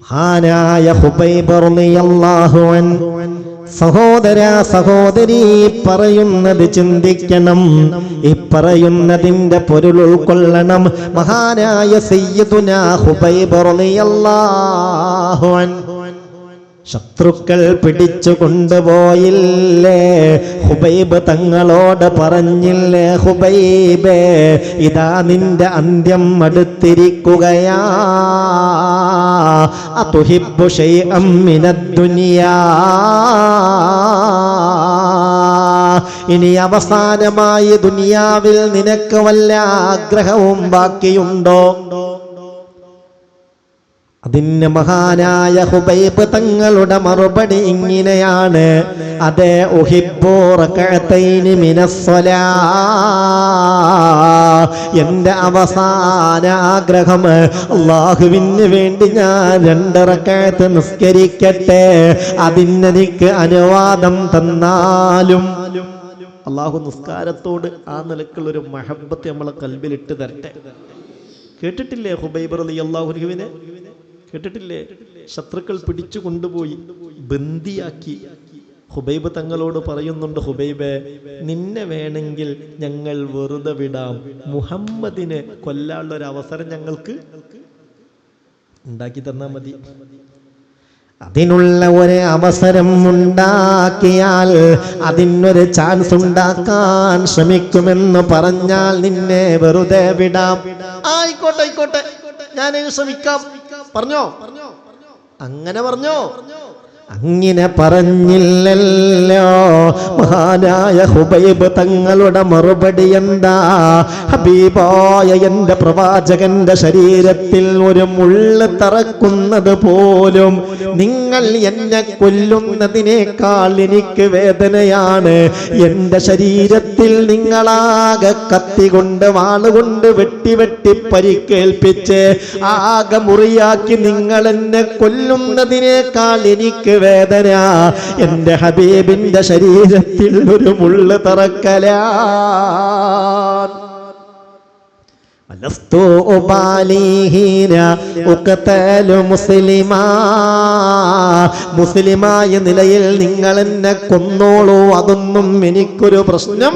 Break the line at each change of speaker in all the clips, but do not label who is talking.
മഹാനായ ഹുബൈബ് റളിയല്ലാഹു അൻഹു. സഹോദര സഹോദരി പറയുന്നത് ചിന്തിക്കണം. ഈ പറയുന്നതിന്റെ പൊരുൾ ഉൾക്കൊള്ളണം. മഹാനായ സയ്യിദുന ശത്രുക്കൾ പിടിച്ചു കൊണ്ടുപോയില്ലേ? ഹുബൈബ് തങ്ങളോട് പറഞ്ഞില്ലേ? ഹുബൈബേ ഇതാ നിന്റെ അന്ത്യം അടുത്തിരിക്കുകയാ. അതുഹിബ്ബു ശൈഅം മിനദ്ദുനിയാ ഇനി അവസാനമായി ദുനിയാവിൽ നിനക്ക് വല്ല ആഗ്രഹവും ബാക്കിയുണ്ടോ? അതിന് മഹാനായ ഹുബൈബ് തങ്ങളുടെ മറുപടി ഇങ്ങനെയാണ്. അതെ മിനസ്വലാ എന്റെ അവസാന ആഗ്രഹം അള്ളാഹുവിന് വേണ്ടി ഞാൻ രണ്ടിറക്കത്ത് നിസ്കരിക്കട്ടെ. അതിനെനിക്ക് അനുവാദം തന്നാലും. അള്ളാഹു നിസ്കാരത്തോട് ആ നിലക്കുള്ള ഒരു മഹബത്ത് നമ്മളെ കൽബിലിട്ട് തരട്ടെ. കേട്ടിട്ടില്ലേ ഹുബൈബർ അലി അള്ളാഹുവിനെ കേട്ടിട്ടില്ലേ? ശത്രുക്കൾ പിടിച്ചു കൊണ്ടുപോയി ബന്ദിയാക്കി. ഹുബൈബ് തങ്ങളോട് പറയുന്നുണ്ട് ഹുബൈബെ നിന്നെ വേണമെങ്കിൽ ഞങ്ങൾ വെറുതെ വിടാം. മുഹമ്മദിനെ കൊല്ലാനുള്ള ഒരു അവസരം ഞങ്ങൾക്ക് ഉണ്ടാക്കി തന്നാ മതി. അതിനുള്ള ഒരു അവസരം ഉണ്ടാക്കിയാൽ അതിനൊരു ചാൻസ് ഉണ്ടാക്കാൻ ശ്രമിക്കുമെന്ന് പറഞ്ഞാൽ നിന്നെ വെറുതെ വിടാം. ആയിക്കോട്ടെ ആയിക്കോട്ടെ. ഞാൻ ശ്രമിക്കാം. പറഞ്ഞോ? അങ്ങനെ പറഞ്ഞോ? അങ്ങനെ പറഞ്ഞില്ലല്ലോ. മഹാനായ ഹുബൈബ് തങ്ങളുടെ മറുപടി എന്താ? ഹബീബായ എന്റെ പ്രവാചകന്റെ ശരീരത്തിൽ ഒരു മുള്ള് തറക്കുന്നത് പോലും നിങ്ങൾ എന്നെ കൊല്ലുന്നതിനേക്കാൾ എനിക്ക് വേദനയാണ്. എന്റെ ശരീരത്തിൽ നിങ്ങളാകെ കത്തി കൊണ്ട് വാളുകൊണ്ട് വെട്ടി വെട്ടി പരിക്കേൽപ്പിച്ച് ആകെ മുറിയാക്കി നിങ്ങൾ എന്നെ കൊല്ലുന്നതിനേക്കാൾ എനിക്ക് വേദന എന്റെ ഹബീബിന്റെ ശരീരത്തിൽ ഒരു മുള്ള് തറക്കലാ ولست أبالي حين أقتل مسلما മുസ്ലിമായ നിലയിൽ നിങ്ങൾ എന്നെ കൊന്നോളൂ അതൊന്നും എനിക്കൊരു പ്രശ്നം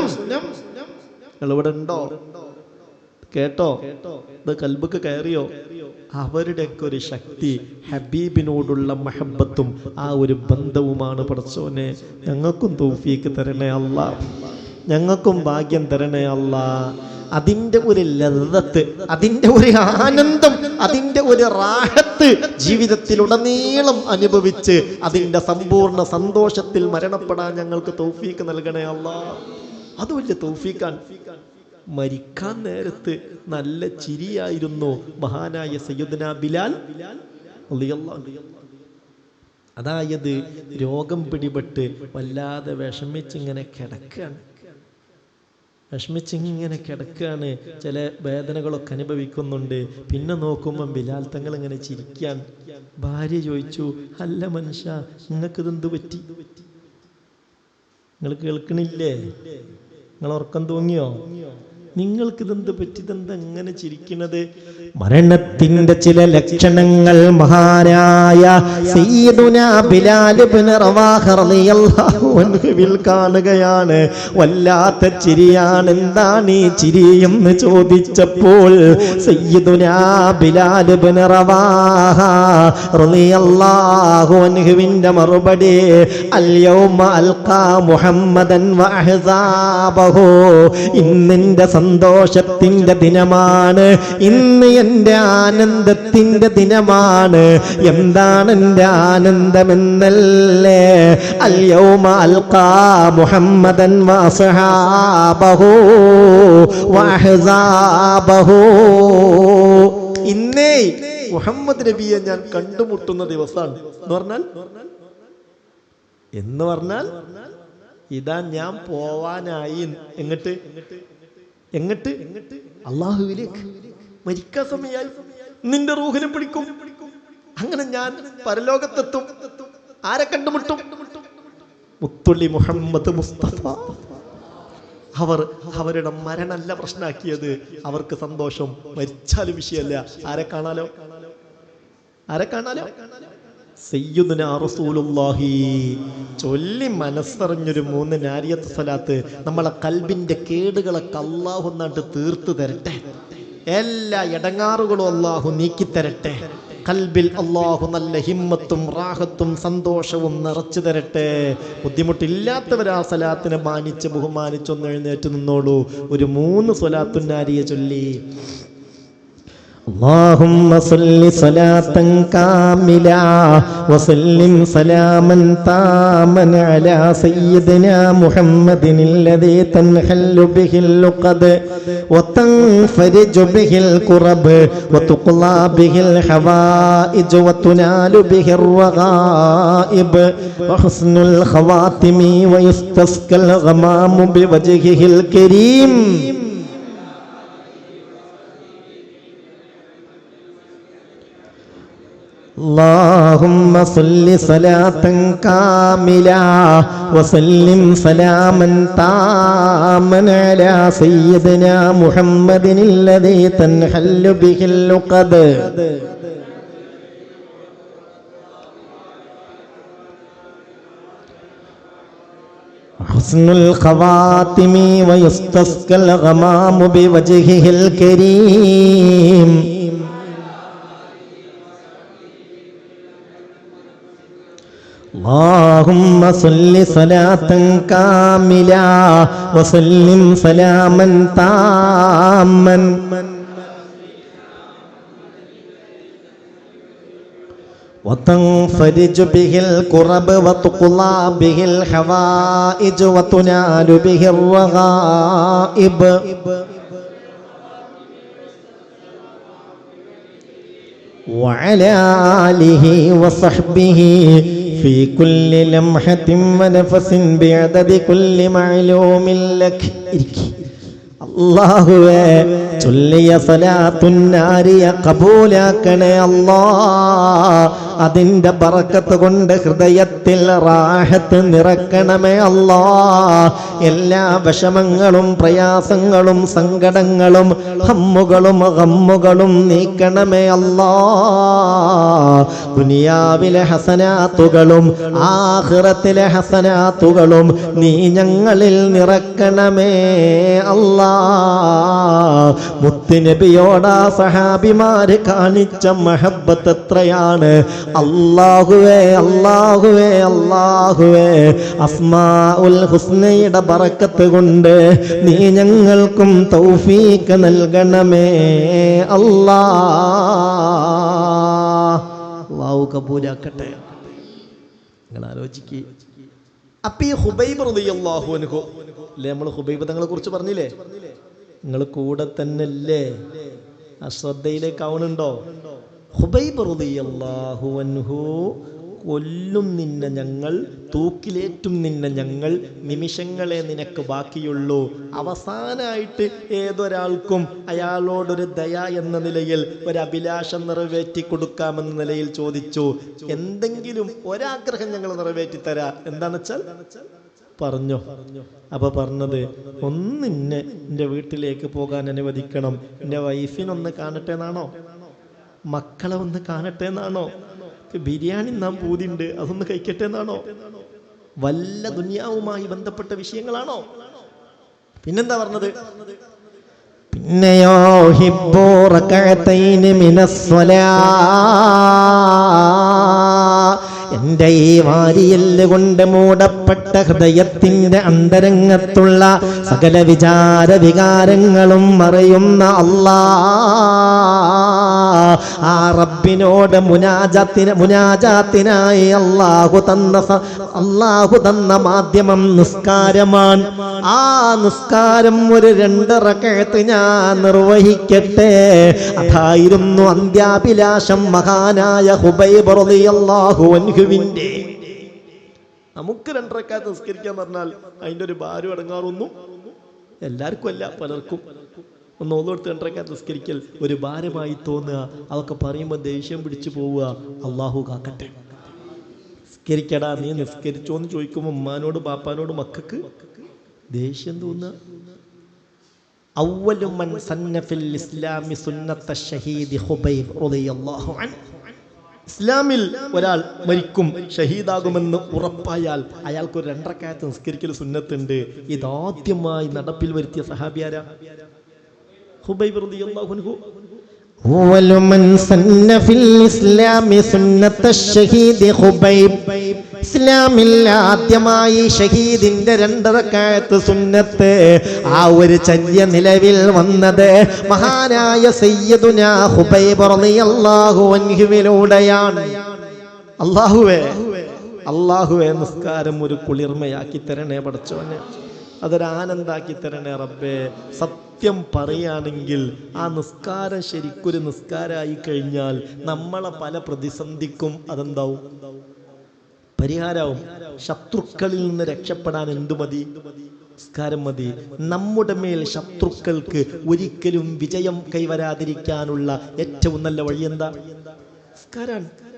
നിങ്ങൾ ഇവിടെ ഉണ്ടോ കേട്ടോ? ഇത് കൽബക്ക് കയറിയോ? അവരുടെയൊക്കെ ഒരു ശക്തി ഹബീബിനോടുള്ള മഹബത്തും ആ ഒരു ബന്ധവുമാണ് പടച്ചോനെ. ഞങ്ങൾക്കും തൗഫീക്ക് തരണേ അല്ല. ഞങ്ങൾക്കും ഭാഗ്യം തരണേ അല്ല. അതിന്റെ ഒരു ലതത്ത് അതിന്റെ ഒരു ആനന്ദം അതിന്റെ ഒരു റാഹത്ത് ജീവിതത്തിലുടനീളം അനുഭവിച്ച് അതിന്റെ സമ്പൂർണ സന്തോഷത്തിൽ മരണപ്പെടാൻ ഞങ്ങൾക്ക് തൗഫീക്ക് നൽകണേ അല്ല. അത് വലിയ മരിക്കാൻ നേരത്ത് നല്ല ചിരിയായിരുന്നു മഹാനായ സയ്യുദന ബിലാൽ. അതായത് രോഗം പിടിപെട്ട് വല്ലാതെ വിഷമിച്ചിങ്ങനെ കിടക്കുകയാണ് വിഷമിച്ചിങ്ങനെ കിടക്കുകയാണ് ചില വേദനകളൊക്കെ അനുഭവിക്കുന്നുണ്ട്. പിന്നെ നോക്കുമ്പോൾ ബിലാൽ തങ്ങൾ ഇങ്ങനെ ചിരിക്കാൻ ഭാര്യ ചോദിച്ചു അല്ല മനുഷ്യ നിങ്ങൾക്ക് ഇതെന്ത് പറ്റി? നിങ്ങൾ കേൾക്കണില്ലേ? നിങ്ങൾ ഉറക്കം തൂങ്ങിയോ? നിങ്ങൾക്ക് ഇതെന്ത് പറ്റിയതെന്ത് എങ്ങനെ ചിരിക്കുന്നത് മരണത്തിന്റെ ചില ലക്ഷണങ്ങൾ മഹാനായ കാണുകയാണ്. വല്ലാത്ത ചിരിയാണ് എന്താണ് ഈ ചിരി എന്ന് ചോദിച്ചപ്പോൾ അൻഹുവിന്റെ മറുപടി അൽ യൗമ അൽഖാ മുഹമ്മദൻ ഇന്നിന്റെ സന്തോഷത്തിന്റെ ദിനമാണ്. ഇന്ന് എന്റെ ആനന്ദത്തിന്റെ ദിനമാണ്. എന്താണ് എന്റെ ആനന്ദമെന്നല്ലേ? അൽ യൗമ അൽഖാ മുഹമ്മദൻ വഅസ്ഹാബഹു വഅഹ്സാബഹു ഇന്നേ മുഹമ്മദ് നബിയെ ഞാൻ കണ്ടുമുട്ടുന്ന ദിവസമാണ്. എന്ന് പറഞ്ഞാൽ? എന്ന് പറഞ്ഞാൽ? ഇതാ ഞാൻ പോവാനായി. എങ്ങട്ട്? എങ്ങട്ട്? അള്ളാഹുവിലേക്ക്. മരിക്കാൻ സമയം നിന്റെ റൂഹിനെ പിടിക്കും. അങ്ങനെ ഞാൻ പരലോകത്തെത്തും. ആരെ കണ്ടുമുട്ടും? മുത്തുള്ളി മുഹമ്മദ് മുസ്തഫ. അവർ അവരുടെ മരണമല്ല പ്രശ്നമാക്കിയത് അവർക്ക് സന്തോഷം. മരിച്ചാലും വിഷയമല്ല. ആരെ കാണാലോ? ആരെ കാണാലോ? റസൂലുള്ളാഹി. ചൊല്ലി മനസ്സറിഞ്ഞൊരു മൂന്ന് നാരിയത്ത് സ്ഥലത്ത് നമ്മളെ കൽബിന്റെ കേടുകളെ അള്ളാഹു നട്ട് തീർത്തു തരട്ടെ. എല്ലാ ഇടങ്ങാറുകളും അള്ളാഹു നീക്കി തരട്ടെ. കൽബിൽ അള്ളാഹു നല്ല ഹിമ്മത്തും റാഹത്തും സന്തോഷവും നിറച്ചു തരട്ടെ. ബുദ്ധിമുട്ടില്ലാത്തവർ ആ സലാത്തിനെ മാനിച്ച് ബഹുമാനിച്ചൊന്ന് എഴുന്നേറ്റ് നിന്നോളൂ. ഒരു മൂന്ന് സ്വലാത്തുന്നാരിയെ ചൊല്ലി. اللهم صل صلاة كاملة وسلم سلاما تاما على سيدنا محمد الذي تنحل به اللقد وتنفرج به الكرب وتقضى به الحوائج وتنال به الرغائب وحسن الخواتم ويستسقى الغمام بوجهه الكريم اللهم صل صلاة كاملة وسلم سلاما تاما على سيدنا محمد الذي تنحل به اللقد حسن الخواتم ويستسقى الغمام بوجهه الكريم اللهم صل صلاة كاملة وسلم سلاما تاما. وتنفرج به الكرب وتقضى به الحوائج وتنال به الرغائب. وعلى آله وصحبه في كل لمحة ونفس بعدد كل معلوم لك അള്ളാഹുവേ ചൊല്ലിയ സലാത്തുന്നാരിയ കബൂലാക്കണേ അല്ലാ അതിന്റെ ബറക്കത്ത് കൊണ്ട് ഹൃദയത്തിൽ റാഹത്ത് നിറക്കണമേ അല്ലാ. എല്ലാ വിഷമങ്ങളും പ്രയാസങ്ങളും സങ്കടങ്ങളും ഹമ്മുകളും ഹമ്മുകളും നീക്കണമേ അല്ലാ. ദുനിയാവിലെ ഹസനാത്തുകളും ആഹ്റത്തിലെ ഹസനാത്തുകളും നീ ഞങ്ങളിൽ നിറക്കണമേ അല്ലാ. മുത്തുനബിയോടാ സഹാബിമാര് കാണിച്ച മഹബത്ത് എത്രയാണ്? അള്ളാഹുവേ അള്ളാഹുവേ അള്ളാഹുവേ അസ്മാ ഉൽ ഹുസ്നയുടെ പറക്കത്ത് കൊണ്ട് നീ ഞങ്ങൾക്കും തൗഫീക്ക് നൽകണമേ. അല്ലാ. അള്ളാഹു കബൂലാക്കട്ടെ. നിങ്ങൾ ഹുബൈബ് റളിയല്ലാഹു അല്ലേ നമ്മൾ ഹുബൈബ് തങ്ങളെ കുറിച്ച് പറഞ്ഞില്ലേ? നിങ്ങൾ കൂടെ തന്നെ അല്ലേ അശ്രദ്ധയിലേക്ക് ആവണുണ്ടോ? ഹുബൈബ് അൻഹു കൊല്ലും നിന്നെ ഞങ്ങൾ തൂക്കിലേറ്റും നിന്നെ ഞങ്ങൾ നിമിഷങ്ങളെ നിനക്ക് ബാക്കിയുള്ളൂ. അവസാനമായിട്ട് ഏതൊരാൾക്കും അയാളോടൊരു ദയ എന്ന നിലയിൽ ഒരു അഭിലാഷം നിറവേറ്റി കൊടുക്കാമെന്ന നിലയിൽ ചോദിച്ചു. എന്തെങ്കിലും ഒരാഗ്രഹം ഞങ്ങൾ നിറവേറ്റി തരാ. എന്താണെന്ന് വെച്ചാൽ? പറഞ്ഞോ. അപ്പൊ പറഞ്ഞത് ഒന്ന് എന്റെ വീട്ടിലേക്ക് പോകാൻ അനുവദിക്കണം. എന്റെ വൈഫിനൊന്ന് കാണട്ടെ എന്നാണോ? മക്കളെ ഒന്ന് കാണട്ടെ എന്നാണോ? ബിരിയാണി നാം പൂതിണ്ട് അതൊന്ന് കഴിക്കട്ടെ എന്നാണോ? വല്ല ദുനിയാവുമായി ബന്ധപ്പെട്ട വിഷയങ്ങളാണോ? പിന്നെന്താ പറഞ്ഞത്? പിന്നെയോ എന്റെ ഈ വാരിയൽ കൊണ്ട് മൂടപ്പെട്ട ഹൃദയത്തിന്റെ അന്തരംഗത്തുള്ള സകല വിചാര വികാരങ്ങളും മറയുന്ന അല്ലാ ആ റബ്ബിനോട് മുനാജാത്തിന് മുനാജാത്തിനായി അള്ളാഹു തന്ന അള്ളാഹു തന്ന മാധ്യമം നിസ്കാരമാണ്. ആ നിസ്കാരം ഒരു രണ്ട് റക്കഴത്ത് ഞാൻ നിർവഹിക്കട്ടെ. അതായിരുന്നു അന്ത്യാഭിലാഷം മഹാനായ ഹുബൈബ് റളിയല്ലാഹു അൻഹുവിന്റെ നമുക്ക് രണ്ടറക്കാത്ത നിസ്കരിക്കാൻ പറഞ്ഞാൽ അതിന്റെ ഒരു ഭാരം അടങ്ങാറൊന്നും എല്ലാവർക്കും അല്ല പലർക്കും. ഒന്ന് ഓർത്ത് രണ്ടരക്കാത്ത നിസ്കരിക്കൽ ഒരു ഭാരമായി തോന്നുക. അതൊക്കെ പറയുമ്പോൾ ദേഷ്യം പിടിച്ചു പോവുക. അള്ളാഹു കാക്കട്ടെ. നിസ്കരിക്കടാ നീ നിസ്കരിച്ചോ എന്ന് ചോദിക്കുമ്പോൾ ഉമ്മാനോട് ബാപ്പാനോട് മക്കൾക്ക് ദേഷ്യം തോന്നുക. അവലു മൻ സന്നഫിൽ ഇസ്ലാമി സുന്നത്ത ഷഹീദ് ഹുബൈബ് റളിയല്ലാഹു അൻഹു. ഇസ്ലാമിൽ ഒരാൾ മരിക്കും ഷഹീദാകുമെന്ന് ഉറപ്പായാൽ അയാൾക്ക് ഒരു രണ്ടരക്കാലത്ത് നിസ്കരിക്കൽ സുന്നത്തുണ്ട്. ഇതാദ്യമായി നടപ്പിൽ വരുത്തിയ സഹാബിയാര? ഹുബൈബ് റളിയല്ലാഹു അൻഹു
أول من سن في الإسلام سنة الشهيد خبيب ഇസ്ലാമിൽ ആദ്യമായി ഷഹീദിന്റെ രണ്ടരക്കായത്ത് സുന്നത്ത് ആ ഒരു ചര്യ നിലവിൽ വന്നത് മഹാനായ സയ്യദുന ഹുബൈബ് റളിയല്ലാഹു അൻഹുവിലൂടെയാണ്
അള്ളാഹുവേ അള്ളാഹുവേ നിസ്കാരം ഒരു കുളിർമയാക്കി തരണേ പടച്ചോനെ അതൊരു ആനന്ദാക്കി തരണേ റബ്ബേ. സത്യം പറയുകയാണെങ്കിൽ ആ നിസ്കാരം ശരിക്കൊരു നിസ്കാരമായി കഴിഞ്ഞാൽ നമ്മളെ പല പ്രതിസന്ധിക്കും അതെന്താവും? പരിഹാരവും. ശത്രുക്കളിൽ നിന്ന് രക്ഷപ്പെടാൻ എന്തു മതി? നിസ്കാരം മതി. നമ്മുടെ മേൽ ശത്രുക്കൾക്ക് ഒരിക്കലും വിജയം കൈവരാതിരിക്കാനുള്ള ഏറ്റവും നല്ല വഴി എന്താ? നിസ്കാരാണ്.